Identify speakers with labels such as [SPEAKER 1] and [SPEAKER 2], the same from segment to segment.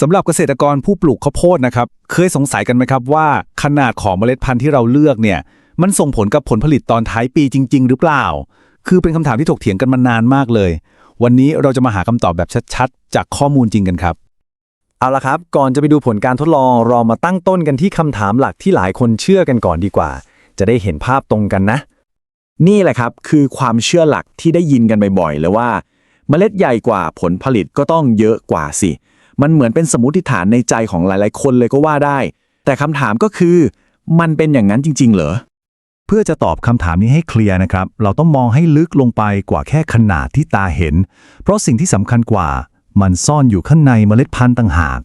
[SPEAKER 1] สำหรับเกษตรกรผู้ปลูกข้าวโพดนะครับ เคยสงสัยกันไหมครับว่าขนาดของเมล็ดพันธุ์ที่เราเลือกเนี่ย มันส่งผลกับผลผลิตตอนท้ายปีจริง ๆ หรือเปล่า คือเป็นคำถามที่ถกเถียงกันมานานมากเลย วันนี้เราจะมาหาคำตอบแบบชัดๆ จากข้อมูลจริงกันครับ
[SPEAKER 2] เอาละครับ ก่อนจะไปดูผลการทดลองเรามาตั้งต้นกันที่คำถามหลักที่หลายคนเชื่อกันก่อนดีกว่า จะได้เห็นภาพตรงกันนะ นี่แหละครับคือความเชื่อหลักที่ได้ยินกันบ่อยๆเลยว่า เมล็ดใหญ่กว่าผลผลิตก็ต้องเยอะกว่าสิ มันเหมือนเป็นสมมติฐานในใจของหลายๆ คนเลยก็ว่าได้ แต่คำถามก็คือ มันเป็นอย่างนั้นจริง ๆ เหรอ
[SPEAKER 1] เพื่อจะตอบคำถามนี้ให้เคลียร์นะครับ เราต้องมองให้ลึกลงไปกว่าแค่ขนาดที่ตาเห็น เพราะสิ่งที่สำคัญกว่า มันซ่อนอยู่ข้างในเมล็ดพันธุ์ต่างหาก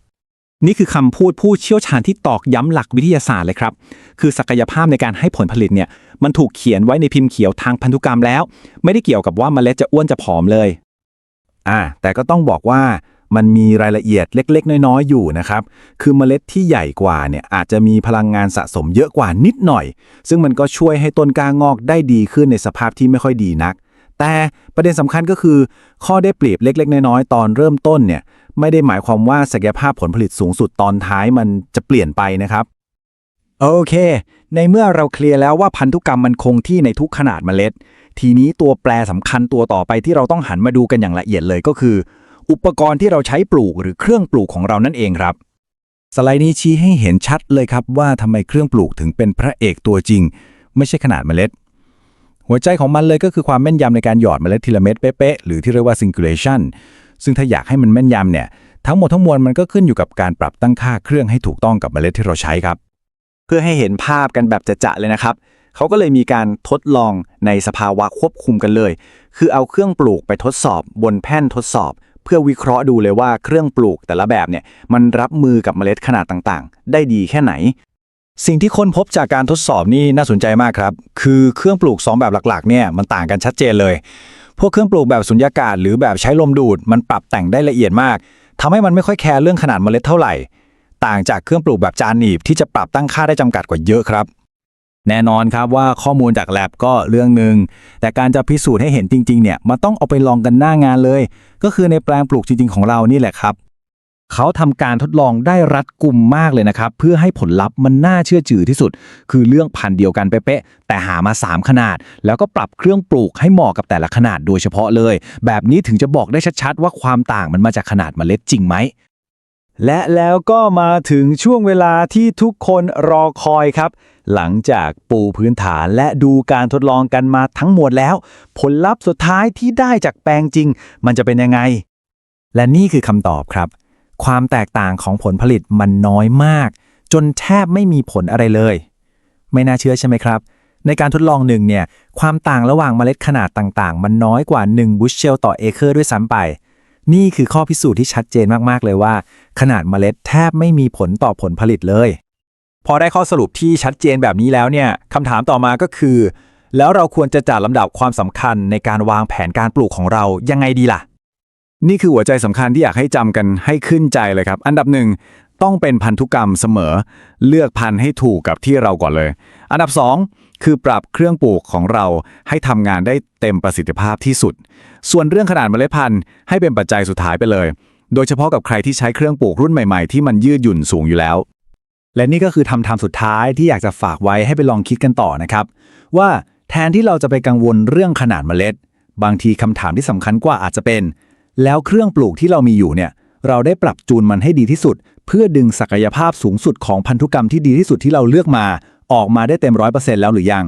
[SPEAKER 3] นี่คือคำพูดผู้เชี่ยวชาญที่ตอกย้ำหลักวิทยาศาสตร์เลยครับ คือศักยภาพในการให้ผลผลิตเนี่ย มันถูกเขียนไว้ในพิมพ์เขียวทางพันธุกรรมแล้ว ไม่ได้เกี่ยวกับว่าเมล็ดจะอ้วนจะผอมเลย
[SPEAKER 1] อ่าแต่ก็ต้องบอกว่า มันมีรายละเอียดเล็ก ๆ น้อยๆอยู่นะครับ คือเมล็ดที่ใหญ่กว่าเนี่ยอาจจะมีพลังงานสะสมเยอะกว่านิดหน่อย ซึ่งมันก็ช่วยให้ต้นกล้างอกได้ดีขึ้นในสภาพที่ไม่ค่อยดีนัก แต่ประเด็นสำคัญก็คือ ข้อได้เปรียบเล็ก ๆ น้อยๆตอนเริ่มต้นเนี่ยไม่ได้หมายความว่าศักยภาพผลผลิตสูงสุดตอนท้ายมันจะเปลี่ยนไปนะครับ
[SPEAKER 3] โอเค ในเมื่อเราเคลียร์แล้วว่าพันธุกรรมมันคงที่ในทุกขนาดเมล็ด ทีนี้ตัวแปรสำคัญตัวต่อไปที่เราต้องหันมาดูกันอย่างละเอียดเลยก็คือ อุปกรณ์ที่เราใช้ปลูกหรือเครื่องปลูกของเรานั่นเองครับ
[SPEAKER 1] สไลด์นี้ชี้ให้เห็นชัดเลยครับว่าทำไมเครื่องปลูกถึงเป็นพระเอกตัวจริง ไม่ใช่ขนาดเมล็ด หัวใจของมันเลยก็คือความแม่นยำในการหยอดเมล็ดทีละเม็ดเป๊ะๆหรือที่เรียกว่า singulation ซึ่งถ้าอยากให้มันแม่นยำเนี่ยทั้งหมดทั้งมวลมันก็ขึ้นอยู่กับการปรับตั้งค่าเครื่องให้ถูกต้องกับเมล็ดที่เราใช้ครับ
[SPEAKER 2] เพื่อให้เห็นภาพกันแบบจะๆเลยนะครับเขาก็เลยมีการทดลองในสภาวะควบคุมกันเลย คือเอาเครื่องปลูกไปทดสอบบนแผ่นทดสอบ เพื่อวิเคราะห์ดูเลยว่าเครื่องปลูกแต่ละแบบเนี่ยมันรับมือกับเมล็ดขนาดต่างๆ ได้ดีแค่ไหน
[SPEAKER 1] สิ่งที่ค้นพบจากการทดสอบนี่น่าสนใจมากครับ คือเครื่องปลูก 2 แบบหลักๆเนี่ยมันต่างกันชัดเจนเลย พวกเครื่องปลูกแบบสุญญากาศ หรือแบบใช้ลมดูด มันปรับแต่งได้ละเอียดมากทำให้มันไม่ค่อยแคร์เรื่องขนาดเมล็ดเท่าไหร่ ต่างจากเครื่องปลูกแบบจานหนีบที่จะปรับตั้งค่าได้จำกัดกว่าเยอะครับแน่นอนครับว่าข้อมูลจากแลบก็เรื่องหนึ่งแต่การจะพิสูจน์ให้เห็นจริงๆเนี่ยมันต้องเอาไปลองกันหน้างานเลย ก็คือในแปลงปลูกจริง ๆ ของเรานี่แหละครับ เขาทำการทดลองได้รัดกุมมากเลยนะครับ เพื่อให้ผลลัพธ์มันน่าเชื่อถือที่สุด คือเรื่องพันธุ์เดียวกันเป๊ะๆแต่หามา 3 ขนาด แล้วก็ปรับเครื่องปลูกให้เหมาะกับแต่ละขนาดโดยเฉพาะเลย แบบนี้ถึงจะบอกได้ชัดๆ ว่าความต่างมันมาจากขนาดเมล็ดจริงไหม และแล้วก็มาถึงช่วงเวลาที่ทุกคนรอคอยครับ หลังจากปูพื้นฐานและดูการทดลองกันมาทั้งหมดแล้ว ผลลัพธ์สุดท้ายที่ได้จากแปลงจริง มันจะเป็นยังไง และนี่คือคำตอบครับ ความแตกต่างของผลผลิตมันน้อยมาก จนแทบไม่มีผลอะไรเลย ไม่น่าเชื่อใช่ไหมครับ ในการทดลองหนึ่งเนี่ยความต่างระหว่างเมล็ดขนาดต่างๆ มันน้อยกว่า 1 บุชเชลต่อเอเคอร์ด้วยซ้ำไป นี่คือข้อพิสูจน์ที่ชัดเจนมากๆเลยว่า ขนาดเมล็ดแทบไม่มีผลต่อผลผลิตเลย พอได้ข้อสรุปที่ชัดเจนแบบนี้แล้วเนี่ยคำถามต่อมาก็คือ แล้วเราควรจะจัดลำดับความสำคัญในการวางแผนการปลูกของเรายังไงดีล่ะ นี่คือหัวใจสำคัญที่อยากให้จำกันให้ขึ้นใจเลยครับ อันดับหนึ่ง ต้องเป็นพันธุกรรมเสมอ เลือกพันธุ์ให้ถูกกับที่เราก่อนเลย อันดับสองคือปรับเครื่องปลูกของเราให้ทำงานได้เต็มประสิทธิภาพที่สุด ส่วนเรื่องขนาดเมล็ดพันธุ์ให้เป็นปัจจัยสุดท้ายไปเลย โดยเฉพาะกับใครที่ใช้เครื่องปลูกรุ่นใหม่ๆ ที่มันยืดหยุ่นสูงอยู่แล้ว และนี่ก็คือทำทำสุดท้ายที่อยากจะฝากไว้ให้ไปลองคิดกันต่อนะครับ ว่าแทนที่เราจะไปกังวลเรื่องขนาดเมล็ด บางทีคำถามที่สำคัญกว่าอาจจะเป็น แล้วเครื่องปลูกที่เรามีอยู่เนี่ย เราได้ปรับจูนมันให้ดีที่สุด เพื่อดึงศักยภาพสูงสุดของพันธุกรรมที่ดีที่สุดที่เราเลือกมา ออกมาได้เต็มร้อยเปอร์เซ็นต์แล้วหรือยัง